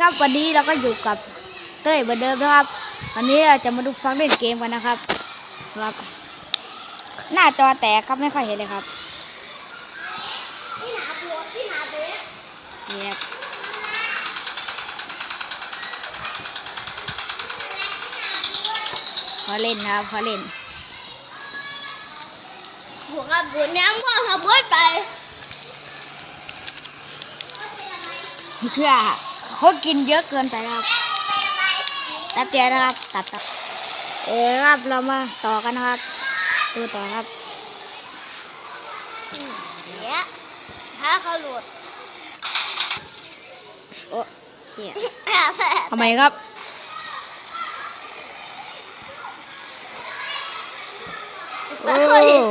ครับวันนี้เราก็อยู่กับเต้ยเหมือนเดิมนะครับ วันนี้เราจะมาดูฟังเล่นเกมกันนะครับครับ หน้าจอแตกครับไม่ค่อยเห็นเลยครับพี่หนาบัวพี่หนาเบ๊ะนี่ครับพอเล่นนะครับพอเล่นบัวกับบัวน้ำบัวขับรถไปเชื่อ เขากินเยอะเกินไปครับแป๊บเดียวนะครับ ตัดตัดเออครับเรามาต่อกันนะครับ ดูต่อครับเนี่ยถ้าเขาหลุดโอ้เชี่ยทำไมครับไม่เคยเห็น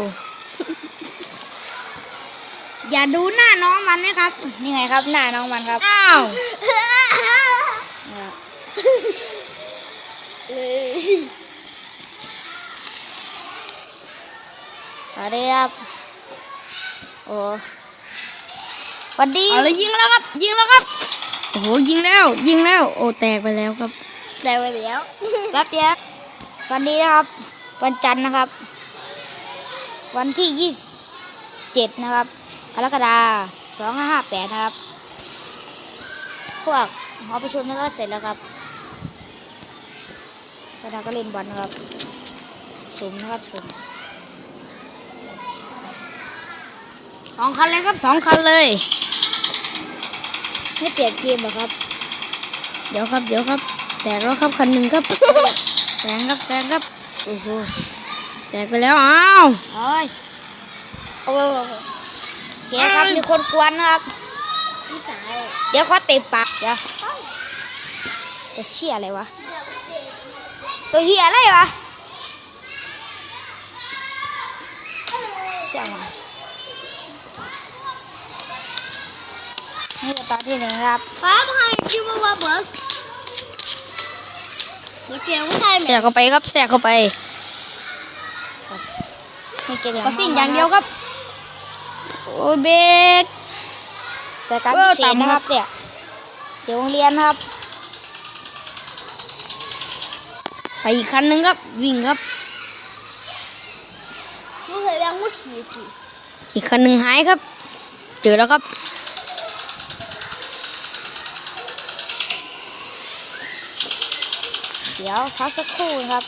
อย่าดูหน้าน้องมันนะครับ นี่ไงครับ หน้าน้องมันครับ อ้าวเนี่ยเออ สวัสดีครับ โอ้สวัสดีเอาเลยยิงแล้วครับ ยิงแล้วครับ โอ้โหยิงแล้ว ยิงแล้ว โอ้แตกไปแล้วครับ ได้ไปแล้วรับเดียววันนี้นะครับ วันจันทร์นะครับ วันที่ยี่สิบเจ็ดนะครับ กรกฎาสองห้าห้าแปดนะครับ พวกหอประชุมนี่ก็เสร็จแล้วครับ แล้วเราก็เล่นบอลนะครับสุ่มนะครับสุ่มสองคันเลยครับสองคันเลยไม่เปลี่ยนเกมเหรอครับ เดี๋ยวครับเดี๋ยวครับ แตกแล้วครับคันหนึ่งครับแตกครับแตกครับโอ้โหแตกไปแล้วอ้าวโอ้ยโอ้ยโอเคครับมีคนกวนนะครับพี่สาวเดี๋ยวเขาเตะปากเดี๋ยวจะเชี่ยอะไรวะ ตัวเฮียอะไรวะเชี่ยมันนี่คือตอนที่หนึ่งครับครับให้คิดว่าว่าเบิร์กเดี๋ยวเกียงไม่ใช่ไหมแสกเข้าไปครับแสกเข้าไปนี่เกมก็สิ่งอย่างเดียวครับ โอ้ยเบรกแต่การเอพิอเศษต่ำนะคครัรับบเนี่ยเดี๋ยวโรงเรียนครับ ไปอีกคันหนึ่งครับ วิ่งครับรู้เลยยังไม่ขี่สิอีกคันหนึ่งหายครับ เจอแล้วครับเดี๋ยวพักสักครู่นะครับ